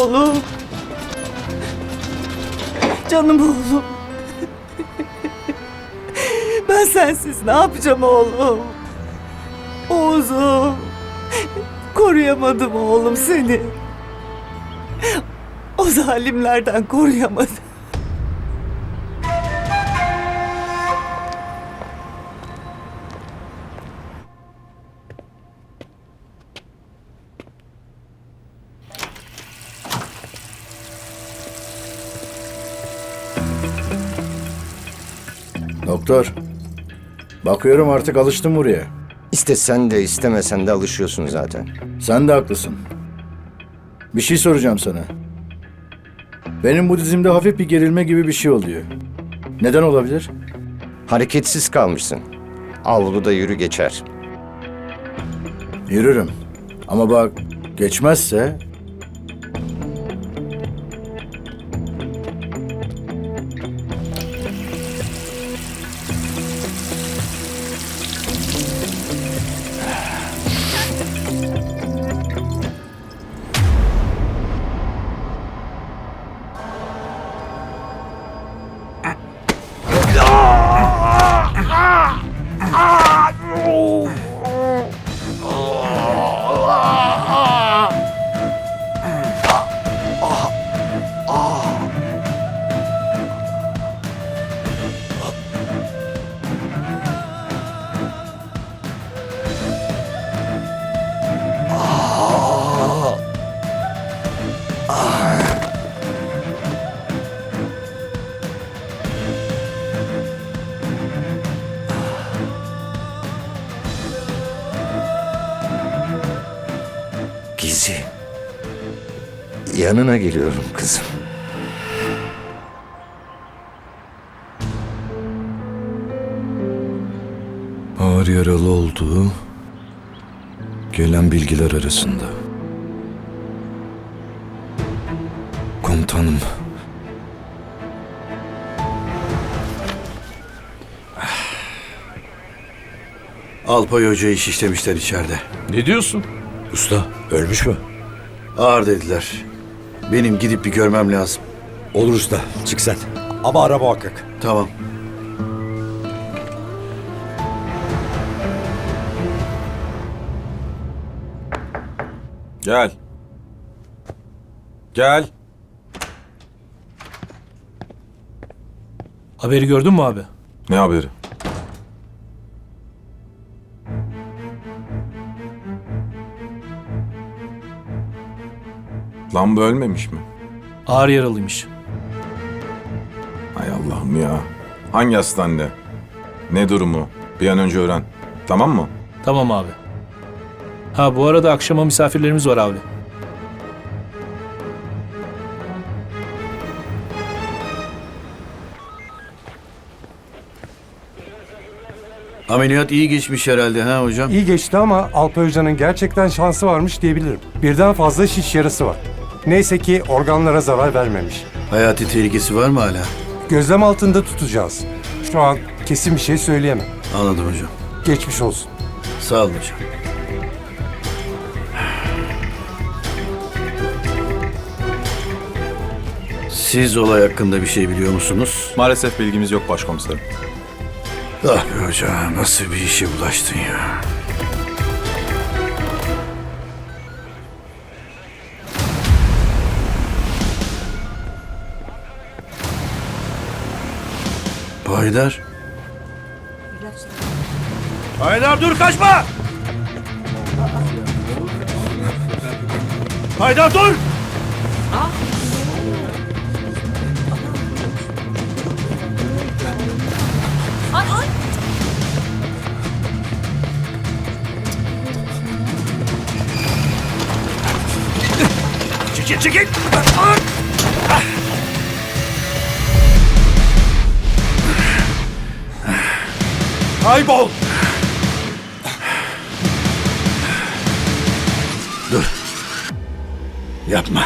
oğlum. Canım oğlum. Ben sensiz ne yapacağım oğlum? Oğuzum. Koruyamadım oğlum seni. O zalimlerden koruyamadım. Doktor. Bakıyorum artık alıştın buraya. İstesen de istemesen de alışıyorsun zaten. Sen de haklısın. Bir şey soracağım sana. Benim bu dizimde hafif bir gerilme gibi bir şey oluyor. Neden olabilir? Hareketsiz kalmışsın. Avluda yürü geçer. Yürürüm. Ama bak geçmezse Ah! Yanına geliyorum kızım. Ağır yaralı olduğu gelen bilgiler arasında. Komutanım. Alpay Hoca'yı şişlemişler içeride. Ne diyorsun? Usta ölmüş mü? Ağır dediler. Benim gidip bir görmem lazım. Olur usta. Çık sen. Ama ara muhakkak. Tamam. Gel. Gel. Haberi gördün mü abi? Ne haberi? Lan bu ölmemiş mi? Ağır yaralıymış. Hay Allah'ım ya. Hangi hastanede? Ne durumu? Bir an önce öğren. Tamam mı? Tamam abi. Ha bu arada akşama misafirlerimiz var abi. Ameliyat iyi geçmiş herhalde ha hocam. İyi geçti ama Alpay Hoca'nın gerçekten şansı varmış diyebilirim. Birden fazla şiş yarası var. Neyse ki organlara zarar vermemiş. Hayati tehlikesi var mı hala? Gözlem altında tutacağız. Şu an kesin bir şey söyleyemem. Anladım hocam. Geçmiş olsun. Sağ olun hocam. Siz olay hakkında bir şey biliyor musunuz? Maalesef bilgimiz yok başkomiserim. Ah be hoca nasıl bir işe bulaştın ya. Baydar. Haydar dur kaçma! Haydar dur! Çekil çekil! Kaybol! Dur. Yapma.